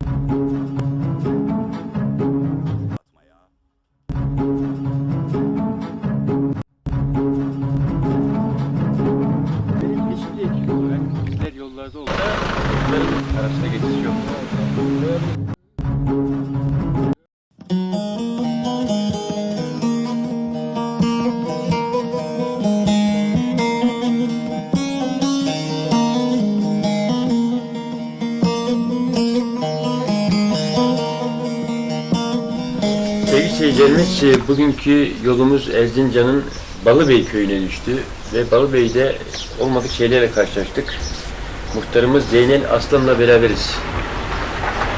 Benim seyircilerimiz, e, bugünkü yolumuz Erzincan'ın Balıbey köyüne düştü ve Balıbey'de olmadık şeylerle karşılaştık. Muhtarımız Zeynel Aslan'la beraberiz.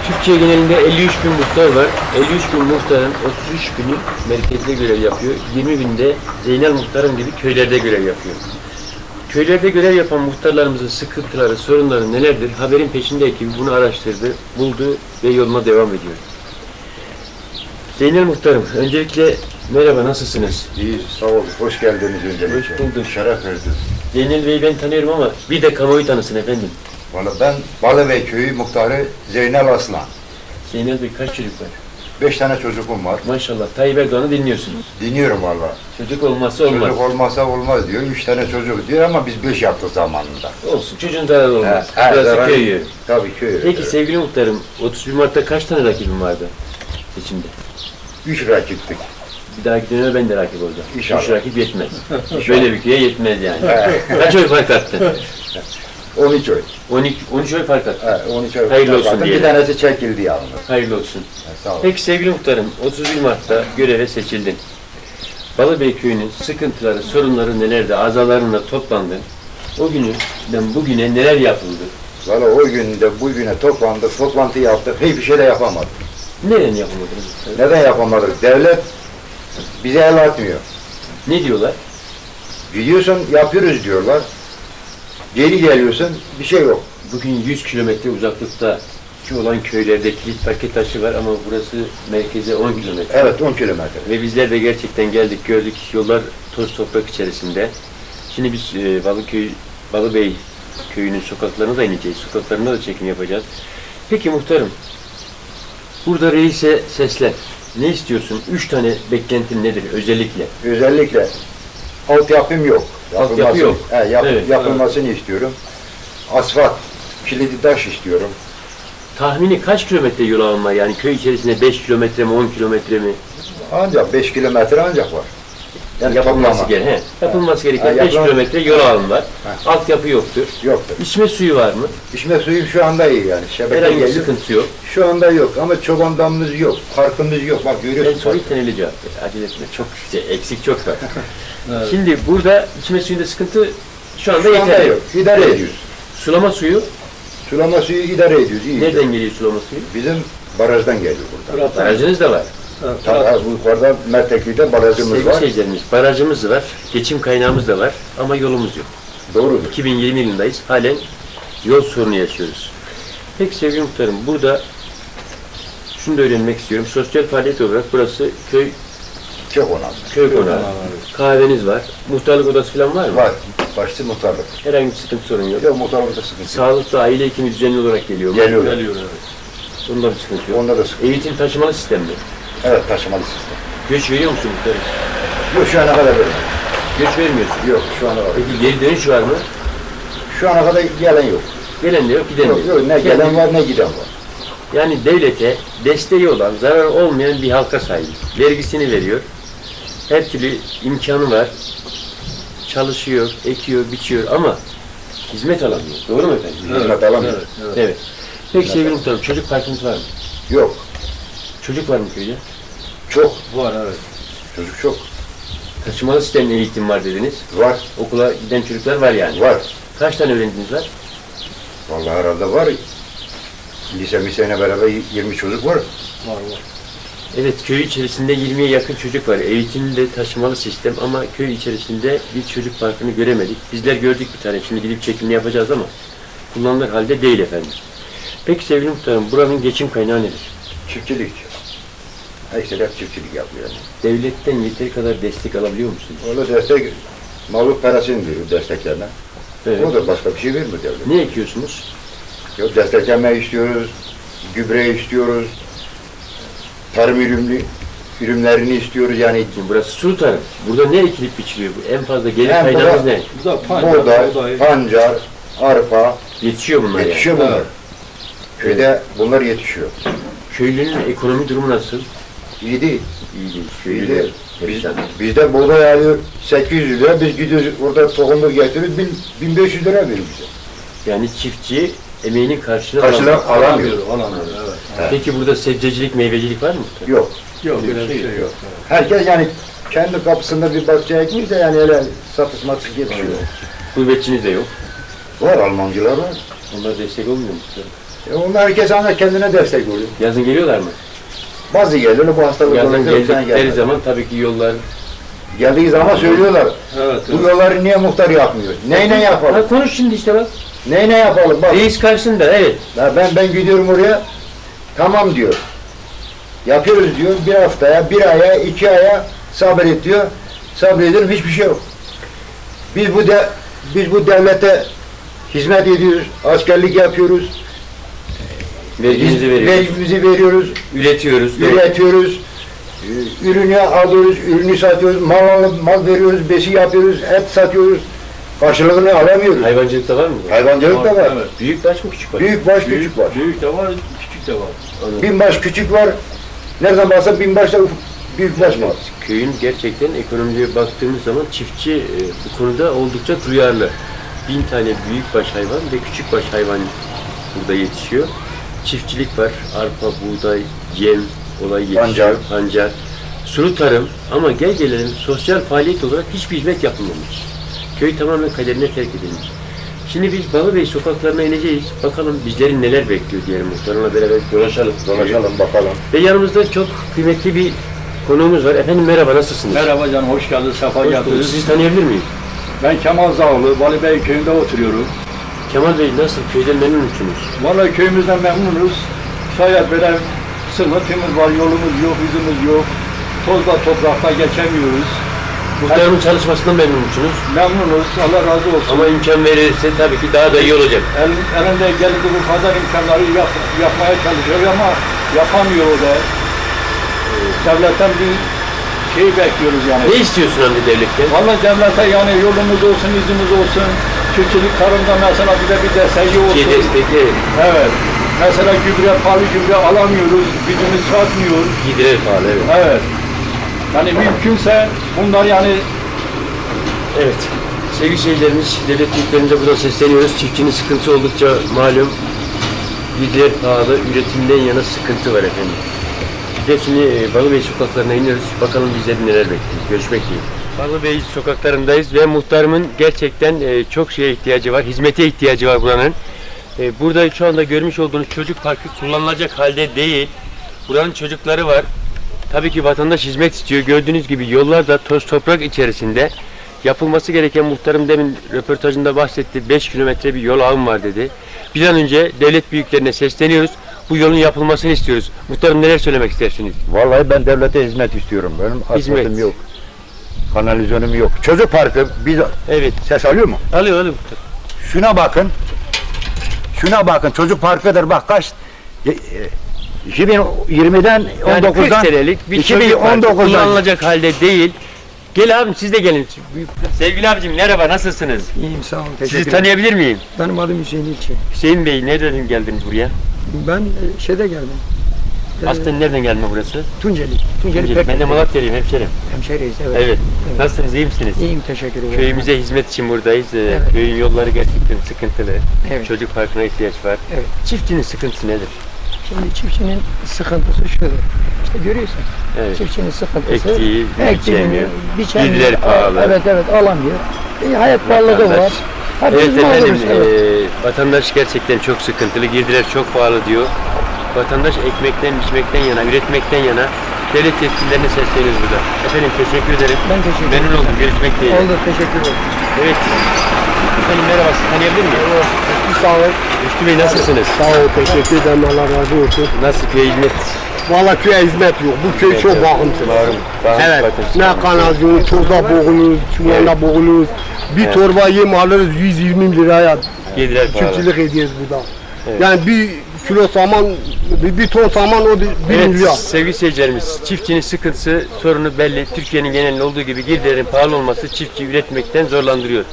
Türkiye genelinde 53 bin muhtar var. 53 bin muhtarın 33 bini merkezde görev yapıyor. 20 binde Zeynel Muhtarım gibi köylerde görev yapıyor. Köylerde görev yapan muhtarlarımızın sıkıntıları, sorunları nelerdir? Haberin peşinde bunu araştırdı, buldu ve yoluna devam ediyor. Zeynel Muhtarım, öncelikle merhaba, nasılsınız? İyi, sağ olun. Hoş geldiniz öncelikle. Hoş bulduk. Şeref verdiniz. Zeynel Bey'i ben tanıyorum ama bir de kamuoyu tanısın efendim. Valla ben Balıbey Köyü muhtarı Zeynel Aslan. Zeynel Bey kaç çocuk var? Beş tane çocuğum var. Maşallah Tayyip Erdoğan'ı dinliyorsunuz. Dinliyorum valla. Çocuk olmazsa olmaz. Çocuk olmazsa olmaz diyor. Üç tane çocuk diyor ama biz beş yaptık zamanında. Olsun, çocuğun zararı olmaz. He, he, Burası zarar- köy yeri. Tabii köy. Peki sevgili muhtarım, 31 Mart'ta kaç tane rakibim vardı seçimde? Üç rakiptik. Bir dahaki döneme ben de rakip olacağım. İnşallah. Üç rakip yetmez. Böyle bir köye yetmez yani. Kaç oy fark attı? 12 oy. 12, 13 oy fark attı. He, 12 oy. Hayırlı olsun Zaten Bir tanesi çekildi yalnız. Hayırlı olsun. He, sağ olun. Peki sevgili muhtarım, 31 Mart'ta göreve seçildin. Balıbey Köyü'nün sıkıntıları, sorunları nelerdi? Azalarınla toplandın. O günden bugüne neler yapıldı? Valla o günde bugüne toplandık, toplantı yaptık. Hiçbir şey de yapamadık. Neden yapamadınız? Neden yapamadık? Devlet bize el atmıyor. Ne diyorlar? Gidiyorsun yapıyoruz diyorlar. Geri geliyorsun bir şey yok. Bugün 100 kilometre uzaklıkta ki olan köylerde kilit paket taşı var ama burası merkeze 10 kilometre. Evet 10 kilometre. Ve bizler de gerçekten geldik, gördük yollar toz toprak içerisinde. Şimdi biz e, Balıköy, Balıbey köyünün sokaklarına da ineceğiz. Sokaklarında da çekim yapacağız. Peki muhtarım, burada reise seslen. Ne istiyorsun? Üç tane beklentin nedir özellikle? Özellikle altyapım yok. Altyapı Yapılması- yok. He, yap- Evet, yapılmasını istiyorum. Asfalt, kilidi taş istiyorum. Tahmini kaç kilometre yol alma? Yani köy içerisinde 5 kilometre mi, 10 kilometre mi? Ancak 5 kilometre ancak var. Yapılması, gereken, he, yapılması gereken Ha, 5 yapılan- kilometre yol alım var. Ha. Altyapı yoktur. Yoktur. İçme suyu var mı? İçme suyu şu anda iyi yani. Şebeke Herhangi bir geliyor. sıkıntı yok. Şu anda yok ama çoban damımız yok. Parkımız yok. Bak Ben görüyorsun. soruyu teneli cevap ver. Acele etme. Çok şey, eksik çok var. Şimdi burada içme suyunda sıkıntı şu anda Şu anda yeterli. yok. İdare ediyoruz. Sulama suyu Sulama suyu idare ediyoruz. iyi. nereden geliyor sulama suyu? Bizim barajdan geliyor buradan. Barajınız da var. Tabii bu yukarıda Mertekli'de barajımız Sevgili var. seyircilerimiz, barajımız var, geçim kaynağımız da var ama yolumuz yok. Doğrudur. 2020 yılındayız, halen yol sorunu yaşıyoruz. Peki sevgili muhtarım, burada şunu da öğrenmek istiyorum. Sosyal faaliyet olarak burası köy Çok önemli. köy konağı. Kahveniz var. Muhtarlık odası falan var mı? Var. Başta muhtarlık. Herhangi bir sıkıntı sorun yok. Yok muhtarlıkta sıkıntı yok. Sağlıklı aile hekimi düzenli olarak geliyor mu? Geliyor. Geliyor evet. Onda bir sıkıntı yok. Onda da sıkıntı. Eğitim taşımalı sistem mi? Evet taşımalı sistem. Göç veriyor musun muhtarım? Yok şu ana kadar böyle. Göç vermiyorsun. Yok şu ana kadar. Peki geri dönüş var mı? Şu ana kadar gelen yok. Gelen de yok, giden de Yok yok ne gelen var ne giden var. Yani devlete desteği olan, zarar olmayan bir halka sahip. Vergisini veriyor. Her türlü imkanı var. Çalışıyor, ekiyor, biçiyor ama hizmet alamıyor. Doğru mu efendim? Hizmet alamıyor. Evet. Peki sevgili muhtarım, çocuk parkınız var mı? Yok. Çocuk var mı köyde? Çok. Var evet. Çocuk çok. Taşımalı sistemli eğitim var dediniz. Var. Okula giden çocuklar var yani. Var. Kaç tane öğrenciniz var? Vallahi herhalde var. Lise miseyle beraber 20 çocuk var. Evet, köy içerisinde 20'ye yakın çocuk var. Eğitimde taşımalı sistem ama köy içerisinde bir çocuk parkını göremedik. Bizler gördük bir tane, şimdi gidip çekimini yapacağız ama kullanılır halde değil efendim. Peki sevgili muhtarım, buranın geçim kaynağı nedir? Çiftçilik. Ekseler çiftçilik yapıyor. Devletten yeteri kadar destek alabiliyor musunuz? Orada destek, mallık parasını veriyor desteklerine. Evet. O da başka bir şey vermiyor devlet. Ne ekiyorsunuz? Yok destekleme istiyoruz, gübre istiyoruz. Tarım ürünlü ürünlerini istiyoruz yani Şimdi burası sulu tarım. Burada ne ekilip biçiliyor? Bu En fazla gelir En kaynağımız fazla- ne? Bu da pancar, buğday, buğday. pancar, arpa Yetişiyor bunlar yani. yetişiyor bunlar. Evet. Köyde bunlar yetişiyor. Köylünün ekonomi durumu nasıl? İyi değil. İyi değil. İyi değil. de Biz, bizde buğday alıyor 800 lira, biz gidiyoruz orada tohumlu getiriyoruz 1000 1500 lira veriyor bize. Yani çiftçi emeğinin karşılığını Karşılığını alamıyor. alamıyor. Alamıyor, evet. Peki burada sebzecilik, meyvecilik var mı? Yok. Yok, öyle bir şey yok. Herkes yani kendi kapısında bir bahçe ekmiş de yani öyle satış matış geçiyor. Gurbetçiniz de yok. Var Almancılar var. Onlar destek olmuyor mu? E onlar herkes ancak kendine destek oluyor. Yazın geliyorlar mı? Bazı geliyor bu hastalık Yazın olunca sen geldikleri gelmez. zaman tabii ki yollar... Geldiği zaman söylüyorlar. Evet, Bu yolları niye muhtar yapmıyor? Neyine yapalım? Ha, konuş şimdi işte bak. Neyine yapalım? Bak Reis karşısında evet. ya ben ben gidiyorum oraya. Tamam diyor. Yapıyoruz diyor. Bir haftaya, bir aya, iki aya sabret diyor. Sabrediyorum hiçbir şey yok. Biz bu de biz bu devlete hizmet ediyoruz. Askerlik yapıyoruz. Verginizi veriyoruz. Vergimizi veriyoruz. Üretiyoruz. üretiyoruz, e, ürünü alıyoruz, ürünü satıyoruz, mal alıp mal veriyoruz, besi yapıyoruz, et satıyoruz. Karşılığını alamıyoruz. Hayvancılık da var mı? Hayvancılık da var. Evet. Büyük baş mı küçük baş? Büyük baş, Büyük, küçük baş. büyük de var, küçük de var. Anladım. Bin baş küçük var. Nereden baksan bin baş da büyük baş var. Köyün gerçekten ekonomiye baktığımız zaman çiftçi e, bu konuda oldukça duyarlı. Bin tane büyük baş hayvan ve küçük baş hayvan burada yetişiyor. Çiftçilik var. Arpa, buğday, yem olay yetişiyor. Pancar. Pancar. Sulu tarım ama gel gelelim sosyal faaliyet olarak hiçbir hizmet yapılmamış. Köy tamamen kaderine terk edilmiş. Şimdi biz Balıbey sokaklarına ineceğiz. Bakalım bizleri neler bekliyor diyelim muhtarımla beraber dolaşalım. Dolaşalım bakalım. Ve yanımızda çok kıymetli bir konuğumuz var. Efendim merhaba nasılsınız? Merhaba canım, hoş geldin, sefa Hoş bulduk. geldiniz. Sizi tanıyabilir miyim? Ben Kemal Zağlı, Vali Bey köyünde oturuyorum. Kemal Bey nasıl? Köyden memnun musunuz? Vallahi köyümüzden memnunuz. Şayet böyle sıkıntımız var, yolumuz yok, yüzümüz yok. Tozla toprakta geçemiyoruz. Muhtarımın çalışmasından memnun musunuz? Memnunuz, Allah razı olsun. Ama imkan verirse tabii ki daha da iyi olacak. El, elinde geldiği bu kadar imkanları yap, yapmaya çalışıyor ama yapamıyor o da. Devletten bir şey bekliyoruz yani. Ne istiyorsun anne devletten? Vallahi devlete yani yolumuz olsun, izimiz olsun. Çiftçilik tarımda mesela bize bir desteği olsun. Şey destekli, Evet. Mesela gübre, pahalı gübre alamıyoruz. Gücümüz çatmıyor. gidirir pahalı evet. Evet. Yani mümkünse bunlar yani Evet. Sevgili seyircilerimiz, devlet büyüklerimize buradan sesleniyoruz. Çiftçinin sıkıntı oldukça malum. Gidiler pahalı, üretimden yana sıkıntı var efendim. Biz de şimdi Balıbey sokaklarına iniyoruz. Bakalım bizleri neler bekliyor. Görüşmek dileğiyle. Balıbey sokaklarındayız ve muhtarımın gerçekten e, çok şeye ihtiyacı var. Hizmete ihtiyacı var buranın. E, Burada şu anda görmüş olduğunuz çocuk parkı kullanılacak halde değil. Buranın çocukları var. Tabii ki vatandaş hizmet istiyor. Gördüğünüz gibi yollar da toz toprak içerisinde. Yapılması gereken muhtarım demin röportajında bahsetti. 5 kilometre bir yol ağım var dedi. Bir an önce devlet büyüklerine sesleniyoruz. Bu yolun yapılmasını istiyoruz. Muhtarım neler söylemek istersiniz? Vallahi ben devlete hizmet istiyorum. Benim Hizmet. yok. Kanalizasyonum yok. Çocuk parkı biz Evet. ses alıyor mu? Alıyor alıyor. Şuna bakın. Şuna bakın. Çocuk parkıdır. Bak kaç e, e, 2020'den Yani 40 19'dan senelik bir çocuk parkı 2019'dan kullanılacak halde değil. Gel abim siz de gelin. Sevgili abicim merhaba nasılsınız? İyiyim sağ olun. Sizi Teşekkür ederim. tanıyabilir miyim? Benim adım Hüseyin İlçe. Hüseyin Bey nereden geldiniz buraya? Ben e, şeyde geldim. E, Aslen nereden gelme burası? Tunceli. Tunceli Tunceli. Ben de Malatyalıyım hemşerim. hemşeriyiz evet. Evet. Evet. Nasılsınız iyi misiniz? İyiyim teşekkür ederim. Köyümüze hizmet için buradayız. Ee, Evet. Köyün yolları gerçekten sıkıntılı. Evet. Çocuk parkına ihtiyaç var. Evet. Çiftçinin sıkıntısı nedir? Şimdi çiftçinin sıkıntısı şudur. İşte görüyorsun. Evet. Çiftçinin sıkıntısı. Ektiği, biçemiyor. biçemiyor. Gidiler pahalı. Evet evet alamıyor. E, hayat pahalılığı var. Hadi Evet efendim, eee, vatandaş gerçekten çok sıkıntılı, girdiler çok pahalı diyor. Vatandaş ekmekten, biçmekten yana, üretmekten yana devlet yetkililerine sesleniyoruz burada. Efendim teşekkür ederim. Ben teşekkür Memnun ederim. oldum, görüşmek dileğiyle. Oldu teşekkür ederim. Evet. Efendim merhaba, sizi tanıyabilir miyim? Sağ ol. Üstü Bey nasılsınız? Sağ ol, teşekkür ederim. Allah razı olsun. Nasıl köye hizmet? Valla köye hizmet yok. Bu köy çok bakımsız. Bağırım. Bağırım Evet. bakın. Ne kanalizasyon, tozda boğuluruz, çuvalda boğuluruz. Bir Evet. torba yem alırız 120 liraya. Pahalı. Çiftçilik ediyoruz burada. Evet. Yani bir kilo saman Bir, bir ton saman o bir Evet milyar. sevgili seyircilerimiz çiftçinin sıkıntısı sorunu belli. Türkiye'nin genelinde olduğu gibi girdilerin pahalı olması çiftçi üretmekten zorlandırıyor.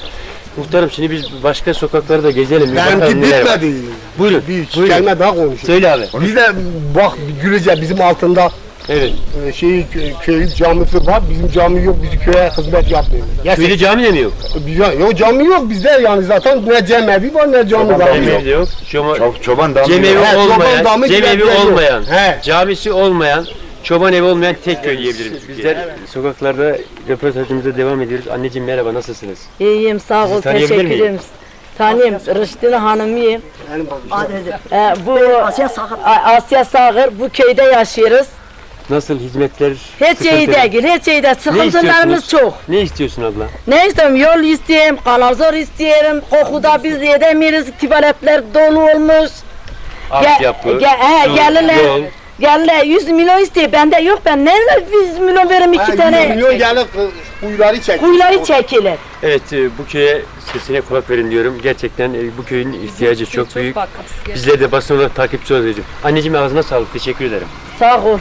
Muhtarım şimdi biz başka sokakları da gezelim. Benimki bitmedi. Buyurun. Bir buyurun. kelime daha konuşayım. Söyle abi. Biz de bak Gülüce bizim altında Evet. e, şey kö- köy camisi var. Bizim cami yok. Bizi köye hizmet yapmıyor. Köyde cami de mi yok? Biz- Yok cami yok bizde yani zaten ne cemevi var ne cami var. Cemevi de yok. Şoma, Çok, çoban damı cemevi yok. He, çoban olmayan, damı cemevi yok. olmayan, He. camisi olmayan, çoban evi olmayan tek köy diyebiliriz. Bizler sokaklarda röportajımıza devam ediyoruz. Anneciğim merhaba nasılsınız? İyiyim sağ ol Sizi tanıyabilir teşekkür miyim? ederim. Tanıyım Rıştine hanımıyım. Ee, bu Asya Sağır. Asya Sağır bu köyde yaşıyoruz. Nasıl hizmetler? Hiç iyi sıkıntılı? değil, hiç iyi değil. Sıkıntılarımız istiyorsunuz? çok. Ne istiyorsun abla? Ne istiyorum? Yol istiyorum, kanalizasyon istiyorum. Kokuda biz yedemiyoruz. Tuvaletler dolu olmuş. Altyapı, ge- he, su, gelirler. yol. Gelirler 100 milyon istiyor. Bende yok ben. Nerede 100 milyon veririm iki tane? 100 milyon gelip kuyuları çek. Kuyuları çekilir. Evet e, bu köye sesine kulak verin diyorum. Gerçekten e, bu köyün ihtiyacı çok büyük. Bizler de basın olarak takipçi olacağız. Anneciğim ağzına sağlık. Teşekkür ederim. Sağ ol.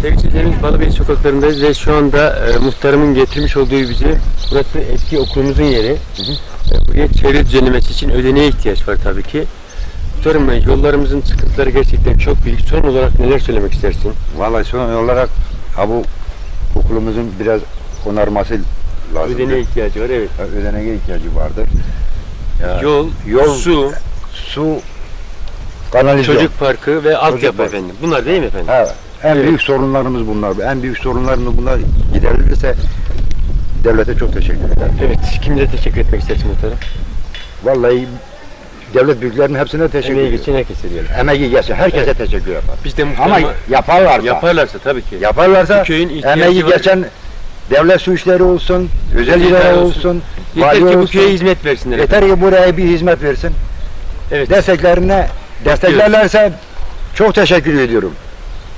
Sevgili seyircilerimiz Balıbey sokaklarındayız ve şu anda e, muhtarımın getirmiş olduğu bizi burası eski okulumuzun yeri. E, buraya çevre düzenlemesi için ödeneğe ihtiyaç var tabii ki. Muhtarım e, yollarımızın sıkıntıları gerçekten çok büyük. Son olarak neler söylemek istersin? Vallahi son olarak ha bu okulumuzun biraz onarması lazım. Ödeneğe ihtiyacı var evet. Ödeneğe ihtiyacı vardır. Ya, Yol, yol, su, su, kanalizasyon. çocuk parkı ve altyapı efendim. Bunlar değil mi efendim? Ha, en Evet. büyük sorunlarımız bunlar. En büyük sorunlarımız bunlar giderilirse devlete çok teşekkür ederim. Evet. Kimlere teşekkür etmek istersin muhtarım? Vallahi devlet büyüklerinin hepsine teşekkür Emeği ederim. geçen herkese diyelim. Emeği geçen herkese teşekkür yapar. Biz de Ama muhtarıma yaparlarsa, yaparlarsa tabii ki. yaparlarsa Bu köyün ihtiyacı emeği var. geçen devlet su işleri olsun, özel İdare idare olsun. olsun, Yeter vali ki bu olsun. köye hizmet versinler. Yeter ki buraya bir hizmet versin. Evet. Desteklerine desteklerlerse çok teşekkür ediyorum.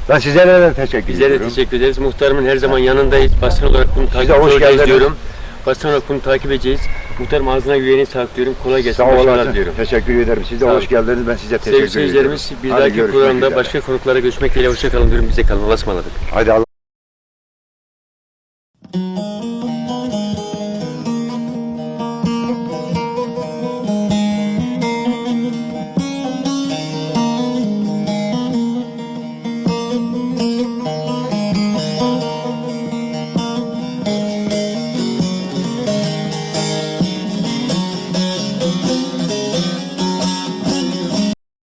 Ben sizlere de teşekkür Bizlere ediyorum. teşekkür ederiz. Muhtarımın her zaman yanındayız. Basın olarak bunu takip hoş edeceğiz geldiniz. diyorum. Basın olarak bunu takip edeceğiz. Muhtarım ağzına güvenini saklıyorum. Kolay gelsin. Sağ olasın. Diyorum. Teşekkür ederim. Siz de hoş geldiniz. Ben size teşekkür ederim. Sevgili seyircilerimiz bir Hadi dahaki programda üzere. başka konuklara görüşmek dileğiyle. Hoşçakalın diyorum. Bize kalın. Allah'a ısmarladık. Haydi Allah.